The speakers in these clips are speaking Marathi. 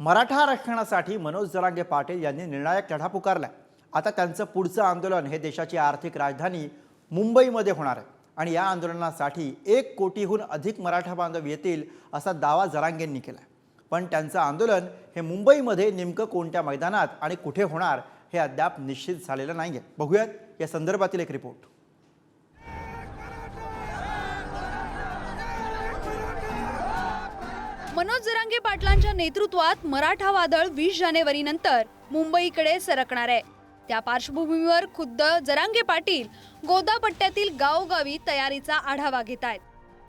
मराठा आरक्षणासाठी मनोज जरांगे पाटील यांनी निर्णायक लढा पुकारला आता त्यांचं पुढचं आंदोलन हे देशाची आर्थिक राजधानी मुंबईमध्ये होणार आहे. आणि या आंदोलनासाठी एक कोटीहून अधिक मराठा बांधव येतील असा दावा जरांगेंनी केला पण त्यांचं आंदोलन हे मुंबईमध्ये नेमकं कोणत्या मैदानात आणि कुठे होणार हे अद्याप निश्चित झालेलं नाही आहे बघूयात या संदर्भातील एक रिपोर्ट. मनोज जरांगे पाटलांच्या नेतृत्वात मराठा वादळ वीस जानेवारी नंतर मुंबईकडे सरकणार आहे. त्या पार्श्वभूमीवर खुद्द जरांगे पाटील गोदापट्ट्यातील गावोगावी तयारीचा आढावा घेत आहेत.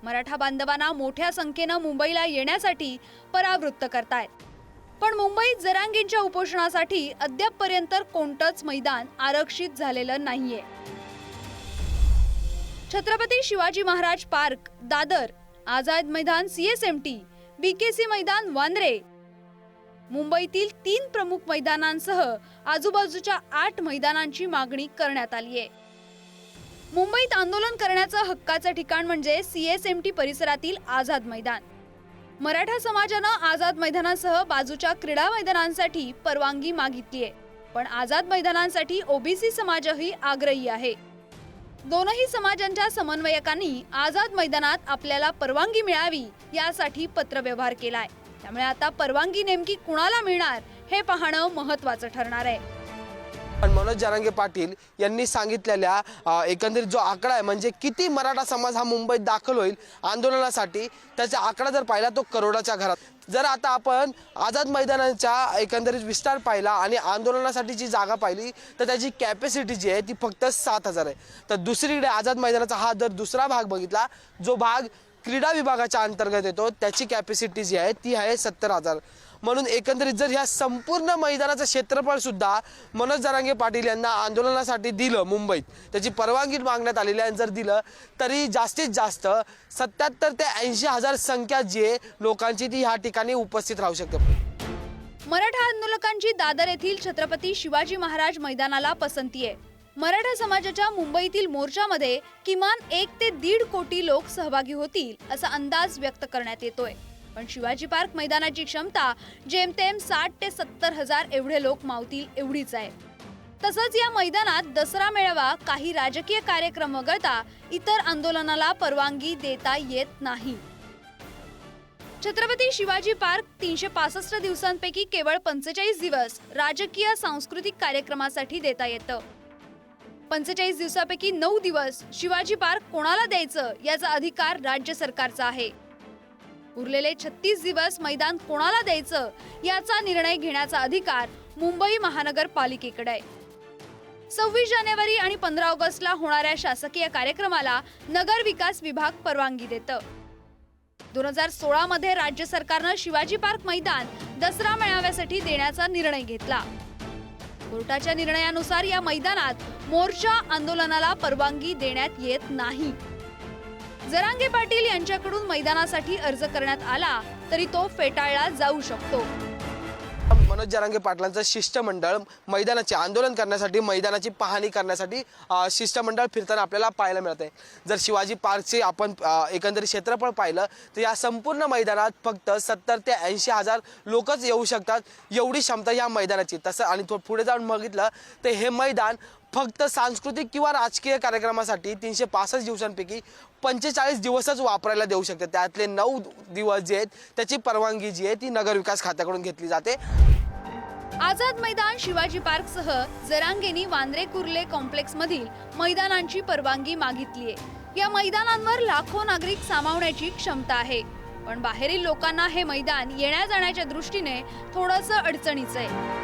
मराठा बांधवांना मोठ्या संख्येनं मुंबईला येण्यासाठी परावृत्त करतायत. पण मुंबईत जरांगेंच्या उपोषणासाठी अद्यापपर्यंत कोणतंच मैदान आरक्षित झालेलं नाहीये. Chhatrapati Shivaji Maharaj park Dadar Azad Maidan CSMT BKC मैदान वांद्रे. मुंबईतील तीन प्रमुख मैदानांसह आजूबाजूच्या आठ मैदानांची मागणी करण्यात आली आहे. मुंबईत आंदोलन करण्याचं हक्काचं ठिकाण म्हणजे सीएसएमटी परिसरातील आझाद मैदान. मराठा समाजानं आझाद मैदानासह बाजूच्या क्रीडा मैदानांसाठी परवानगी मागितली आहे. पण आझाद मैदानांसाठी ओबीसी समाजही आग्रही आहे. दोनही समाजांच्या समन्वयकांनी आझाद मैदानात आपल्याला परवानगी मिळावी यासाठी पत्रव्यवहार केलाय. त्यामुळे आता परवानगी नेमकी कुणाला मिळणार हे पाहणं महत्वाचं ठरणार आहे. पण मनोज जरांगे पाटील यांनी सांगितलेल्या एकंदरीत जो आकडा आहे म्हणजे किती मराठा समाज हा मुंबईत दाखल होईल आंदोलनासाठी त्याचा आकडा जर पाहिला तो करोडाच्या घरात जर आता आपण आझाद मैदानाच्या एकंदरीत विस्तार पाहिला आणि आंदोलनासाठी जी जागा पाहिली तर त्याची कॅपॅसिटी जी आहे ती फक्त सात हजार आहे. तर दुसरीकडे आझाद मैदानाचा हा जर दुसरा भाग बघितला जो भाग क्रीडा विभागाच्या अंतर्गत येतो त्याची कॅपॅसिटी जी आहे ती आहे सत्तर हजार. म्हणून एकंदरीत जर ह्या संपूर्ण मैदानाचं क्षेत्रफळ सुद्धा मनोज जरांगे पाटील यांना आंदोलनासाठी दिलं मुंबईत त्याची परवानगी मागण्यात आलेली आहे जर दिलं तरी जास्तीत जास्त सत्याहत्तर ते ऐंशी हजार संख्या जी लोकांची ती ह्या ठिकाणी उपस्थित राहू शकते. मराठा आंदोलकांची दादर येथील छत्रपती शिवाजी महाराज मैदानाला पसंती आहे. मराठा समाजाच्या मुंबईतील मोर्चामध्ये किमान एक ते दीड कोटी लोक सहभागी होतील असा अंदाज व्यक्त करण्यात येतोय. पण शिवाजी पार्क मैदानाची क्षमता जेमतेम साठ ते सत्तर हजार एवढे लोक मावतील एवढीच आहे. तसंच या मैदानात दसरा मेळावा काही राजकीय कार्यक्रम वगळता इतर आंदोलनाला परवानगी देता येत नाही. छत्रपती शिवाजी पार्क तीनशे पासष्ट दिवसांपैकी केवळ पंचेचाळीस दिवस राजकीय सांस्कृतिक कार्यक्रमासाठी देता येतं. पंचेचाळीस दिवसापैकी नऊ दिवस शिवाजी पार्क कोणाला द्यायचं याचा अधिकार राज्य सरकारचा आहे. उरलेले छत्तीस दिवस मैदान कोणाला द्यायचं याचा निर्णय घेण्याचा अधिकार मुंबई महानगरपालिकेकडे आहे. सव्वीस जानेवारी आणि पंधरा ऑगस्टला होणाऱ्या शासकीय कार्यक्रमाला नगर विकास विभाग परवानगी देतं. दोन हजार सोळा मध्ये राज्य सरकारनं शिवाजी पार्क मैदान दसरा मेळाव्यासाठी देण्याचा निर्णय घेतला. कोर्टाच्या निर्णयानुसार या मैदानात मोर्चा आंदोलनाला परवानगी देण्यात येत नाही. जरांगे पाटील यांच्याकडून मैदानासाठी अर्ज करण्यात आला तरी तो फेटाळला जाऊ शकतो. मनोज जरांगे पाटलांचं शिष्टमंडळ मैदानाचे आंदोलन करण्यासाठी मैदानाची पाहणी करण्यासाठी शिष्टमंडळ फिरताना आपल्याला पाहायला मिळत आहे जर शिवाजी पार्कचे आपण एकंदरीत क्षेत्रफळ पाहिलं तर या संपूर्ण मैदानात फक्त सत्तर ते ऐंशी हजार लोकच येऊ शकतात एवढी क्षमता या मैदानाची. तसं आणि थोडं पुढे जाऊन बघितलं तर हे मैदान फक्त सांस्कृतिक किंवा राजकीय कार्यक्रमासाठी तीनशे पासष्ट दिवसांपैकी पंचेचाळीस दिवसच वापरायला देऊ शकते त्यातले नऊ दिवस जे आहेत त्याची परवानगी जी आहे ती नगरविकास खात्याकडून घेतली जाते. आझाद मैदान शिवाजी पार्क सह जरांगेनी वांद्रे कुर्ले कॉम्प्लेक्स मधील मैदानांची परवानगी मागितली आहे. या मैदानांवर लाखो नागरिक सामावण्याची क्षमता आहे. पण बाहेरील लोकांना हे मैदान येण्या जाण्याच्या दृष्टीने थोडंसं अडचणीचं आहे.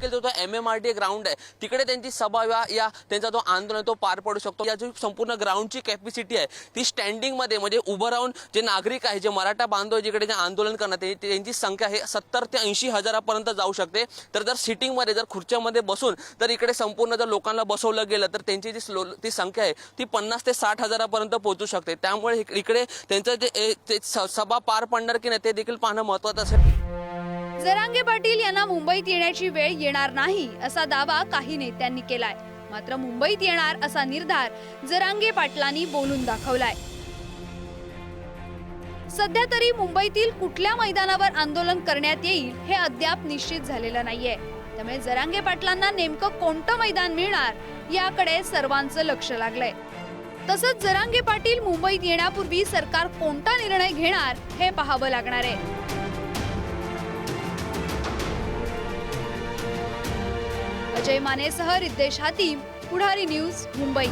देखील जो तो M M R T ground आहे तिकडे त्यांची सभा या त्यांचा जो आंदोलन तो पार पडू शकतो. या जी संपूर्ण ग्राउंडची कॅपॅसिटी आहे ती स्टँडिंगमध्ये म्हणजे उभं राहून जे नागरिक आहे जे मराठा बांधव जिकडे जे आंदोलन करणार त्यांची संख्या हे सत्तर ते ऐंशी हजारापर्यंत जाऊ शकते. तर जर सिटिंगमध्ये जर खुर्च्यामध्ये बसून तर इकडे संपूर्ण जर लोकांना बसवलं गेलं तर त्यांची जी स्लो ती संख्या आहे ती पन्नास ते साठ हजारापर्यंत पोहोचू शकते. त्यामुळे इकडे त्यांचं जे स- सभा पार पडणार की नाही ते देखील पाहणं महत्वाचं असेल. जरांगे पाटील यांना मुंबईत येण्याची वेळ येणार नाही असा दावा काही नेत्यांनी केलाय. मात्र मुंबईत येणार असा निर्धार जरांगे पाटलांनी बोलून दाखवलाय. सध्या तरी मुंबईतील कुठल्या मैदानावर आंदोलन करण्यात येईल हे अद्याप निश्चित झालेलं नाहीये. त्यामुळे जरांगे पाटलांना नेमकं कोणतं मैदान मिळणार याकडे सर्वांचं लक्ष लागलंय. तसंच जरांगे पाटील मुंबईत येण्यापूर्वी सरकार कोणता निर्णय घेणार हे पाहावं लागणार आहे. संजय मानेसह रिद्धेश हातीम पुढारी न्यूज मुंबई.